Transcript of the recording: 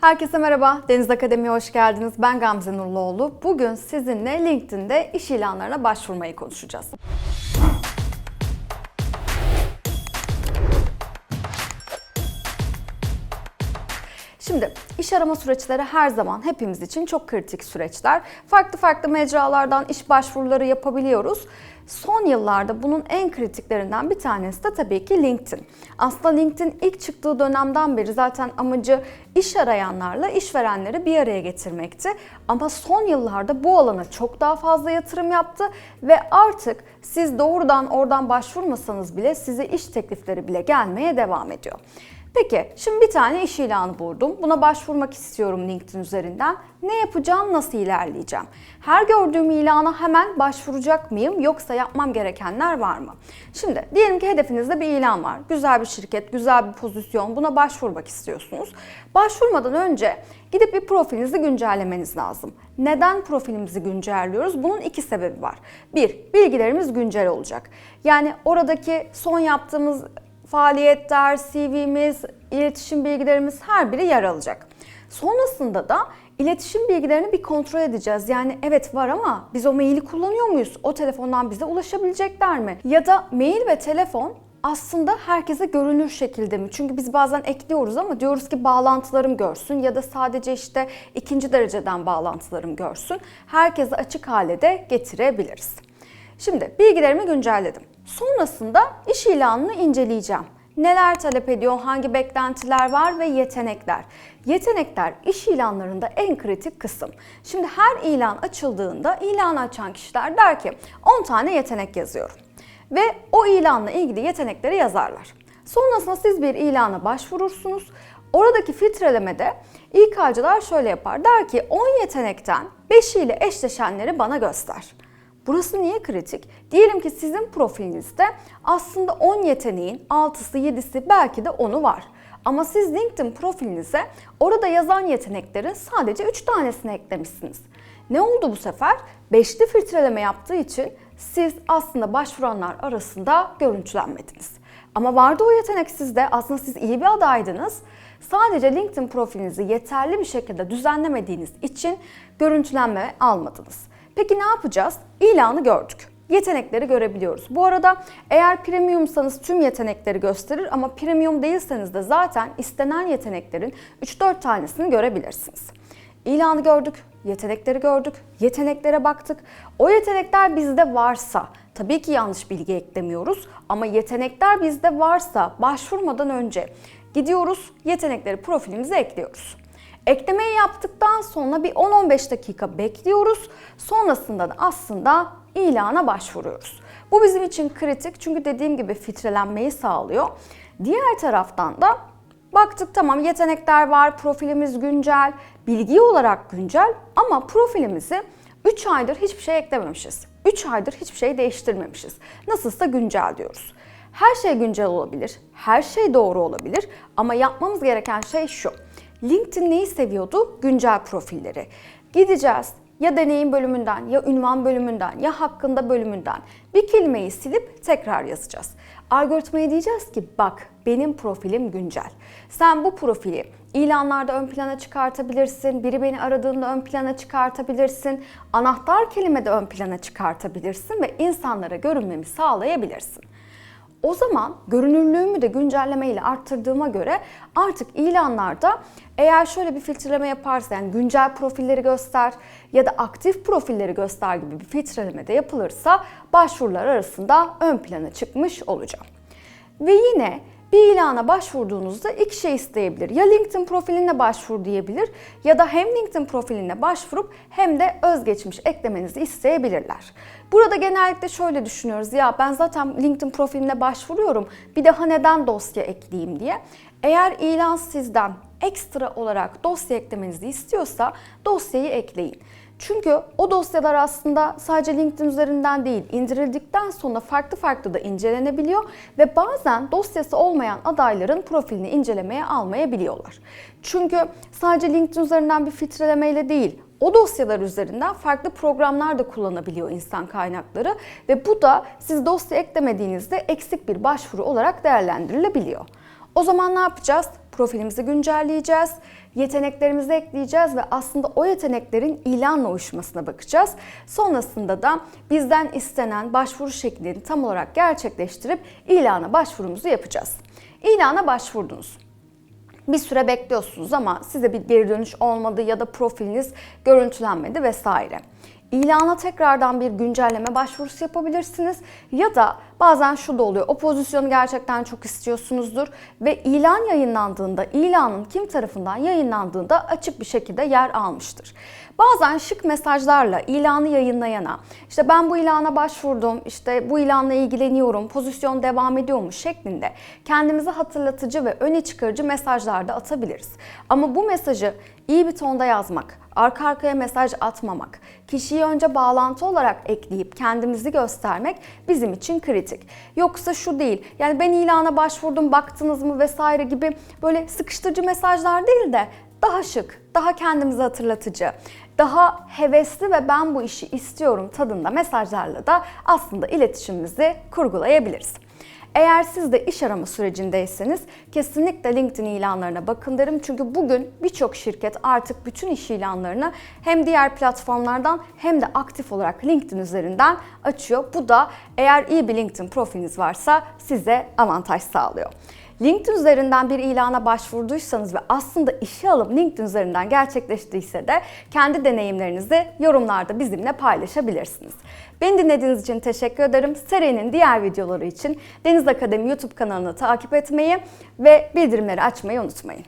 Herkese merhaba, Deniz Akademi'ye hoş geldiniz. Ben Gamze Nurluoğlu. Bugün sizinle LinkedIn'de iş ilanlarına başvurmayı konuşacağız. Şimdi iş arama süreçleri her zaman hepimiz için çok kritik süreçler. Farklı farklı mecralardan iş başvuruları yapabiliyoruz. Son yıllarda bunun en kritiklerinden bir tanesi de tabii ki LinkedIn. Aslında LinkedIn ilk çıktığı dönemden beri zaten amacı iş arayanlarla işverenleri bir araya getirmekti. Ama son yıllarda bu alana çok daha fazla yatırım yaptı ve artık siz doğrudan oradan başvurmasanız bile size iş teklifleri bile gelmeye devam ediyor. Peki şimdi bir tane iş ilanı buldum. Buna başvurmak istiyorum LinkedIn üzerinden. Ne yapacağım, nasıl ilerleyeceğim? Her gördüğüm ilana hemen başvuracak mıyım yoksa yapmam gerekenler var mı? Şimdi diyelim ki hedefinizde bir ilan var. Güzel bir şirket, güzel bir pozisyon. Buna başvurmak istiyorsunuz. Başvurmadan önce gidip bir profilinizi güncellemeniz lazım. Neden profilimizi güncelliyoruz? Bunun iki sebebi var. Bir, bilgilerimiz güncel olacak. Yani oradaki son yaptığımız faaliyetler, CV'miz, iletişim bilgilerimiz her biri yer alacak. Sonrasında da iletişim bilgilerini bir kontrol edeceğiz. Yani evet var ama biz o maili kullanıyor muyuz? O telefondan bize ulaşabilecekler mi? Ya da mail ve telefon aslında herkese görünür şekilde mi? Çünkü biz bazen ekliyoruz ama diyoruz ki bağlantılarım görsün ya da sadece işte ikinci dereceden bağlantılarım görsün. Herkese açık hale de getirebiliriz. Şimdi bilgilerimi güncelledim. Sonrasında iş ilanını inceleyeceğim. Neler talep ediyor, hangi beklentiler var ve yetenekler. Yetenekler iş ilanlarında en kritik kısım. Şimdi her ilan açıldığında ilan açan kişiler der ki 10 tane yetenek yazıyorum. Ve o ilanla ilgili yetenekleri yazarlar. Sonrasında siz bir ilana başvurursunuz. Oradaki filtrelemede İK'cılar şöyle yapar. Der ki 10 yetenekten 5 ile eşleşenleri bana göster. Burası niye kritik? Diyelim ki sizin profilinizde aslında 10 yeteneğin 6'sı 7'si belki de 10'u var. Ama siz LinkedIn profilinize orada yazan yeteneklerin sadece 3 tanesini eklemişsiniz. Ne oldu bu sefer? Beşli filtreleme yaptığı için siz aslında başvuranlar arasında görüntülenmediniz. Ama vardı o yetenek sizde. Aslında siz iyi bir adaydınız. Sadece LinkedIn profilinizi yeterli bir şekilde düzenlemediğiniz için görüntülenme almadınız. Peki ne yapacağız? İlanı gördük. Yetenekleri görebiliyoruz. Bu arada eğer premiumsanız tüm yetenekleri gösterir ama premium değilseniz de zaten istenen yeteneklerin 3-4 tanesini görebilirsiniz. İlanı gördük, yetenekleri gördük, yeteneklere baktık. O yetenekler bizde varsa, tabii ki yanlış bilgi eklemiyoruz ama yetenekler bizde varsa başvurmadan önce gidiyoruz, yetenekleri profilimize ekliyoruz. Eklemeyi yaptıktan sonra bir 10-15 dakika bekliyoruz. Sonrasında da aslında ilana başvuruyoruz. Bu bizim için kritik çünkü dediğim gibi filtrelenmeyi sağlıyor. Diğer taraftan da baktık tamam yetenekler var, profilimiz güncel, bilgi olarak güncel ama profilimizi 3 aydır hiçbir şey eklememişiz. 3 aydır hiçbir şey değiştirmemişiz. Nasılsa güncel diyoruz. Her şey güncel olabilir, her şey doğru olabilir ama yapmamız gereken şey şu. LinkedIn neyi seviyordu? Güncel profilleri. Gideceğiz ya deneyim bölümünden ya ünvan bölümünden ya hakkında bölümünden bir kelimeyi silip tekrar yazacağız. Algoritmaya diyeceğiz ki bak benim profilim güncel. Sen bu profili ilanlarda ön plana çıkartabilirsin, biri beni aradığında ön plana çıkartabilirsin, anahtar kelimede ön plana çıkartabilirsin ve insanlara görünmemi sağlayabilirsin. O zaman görünürlüğümü de güncelleme ile arttırdığıma göre artık ilanlarda eğer şöyle bir filtreleme yaparsa yani güncel profilleri göster ya da aktif profilleri göster gibi bir filtreleme de yapılırsa başvurular arasında ön plana çıkmış olacağım. Ve yine bir ilana başvurduğunuzda iki şey isteyebilir. Ya LinkedIn profiline başvur diyebilir ya da hem LinkedIn profiline başvurup hem de özgeçmiş eklemenizi isteyebilirler. Burada genellikle şöyle düşünüyoruz. Ya ben zaten LinkedIn profiline başvuruyorum. Bir daha neden dosya ekleyeyim diye. Eğer ilan sizden ekstra olarak dosya eklemenizi istiyorsa dosyayı ekleyin. Çünkü o dosyalar aslında sadece LinkedIn üzerinden değil, indirildikten sonra farklı farklı da incelenebiliyor ve bazen dosyası olmayan adayların profilini incelemeye almayabiliyorlar. Çünkü sadece LinkedIn üzerinden bir filtrelemeyle değil, o dosyalar üzerinden farklı programlar da kullanabiliyor insan kaynakları ve bu da siz dosya eklemediğinizde eksik bir başvuru olarak değerlendirilebiliyor. O zaman ne yapacağız? Profilimizi güncelleyeceğiz, yeteneklerimizi ekleyeceğiz ve aslında o yeteneklerin ilanla uyuşmasına bakacağız. Sonrasında da bizden istenen başvuru şeklini tam olarak gerçekleştirip ilana başvurumuzu yapacağız. İlana başvurdunuz bir süre bekliyorsunuz ama size bir geri dönüş olmadı ya da profiliniz görüntülenmedi vesaire. İlana tekrardan bir güncelleme başvurusu yapabilirsiniz ya da bazen şu da oluyor. O pozisyonu gerçekten çok istiyorsunuzdur ve ilan yayınlandığında, ilanın kim tarafından yayınlandığında açık bir şekilde yer almıştır. Bazen şık mesajlarla ilanı yayınlayana, işte ben bu ilana başvurdum, işte bu ilanla ilgileniyorum, pozisyon devam ediyormuş şeklinde kendimize hatırlatıcı ve öne çıkarıcı mesajlar da atabiliriz. Ama bu mesajı iyi bir tonda yazmak, arka arkaya mesaj atmamak, kişiyi önce bağlantı olarak ekleyip kendimizi göstermek bizim için kritik. Yoksa şu değil, yani ben ilana başvurdum baktınız mı vesaire gibi böyle sıkıştırıcı mesajlar değil de daha şık, daha kendimizi hatırlatıcı, daha hevesli ve ben bu işi istiyorum tadında mesajlarla da aslında iletişimimizi kurgulayabiliriz. Eğer siz de iş arama sürecindeyseniz kesinlikle LinkedIn ilanlarına bakın derim. Çünkü bugün birçok şirket artık bütün iş ilanlarını hem diğer platformlardan hem de aktif olarak LinkedIn üzerinden açıyor. Bu da eğer iyi bir LinkedIn profiliniz varsa size avantaj sağlıyor. LinkedIn üzerinden bir ilana başvurduysanız ve aslında işe alım LinkedIn üzerinden gerçekleştiyse de kendi deneyimlerinizi yorumlarda bizimle paylaşabilirsiniz. Beni dinlediğiniz için teşekkür ederim. Serinin diğer videoları için Deniz Akademi YouTube kanalını takip etmeyi ve bildirimleri açmayı unutmayın.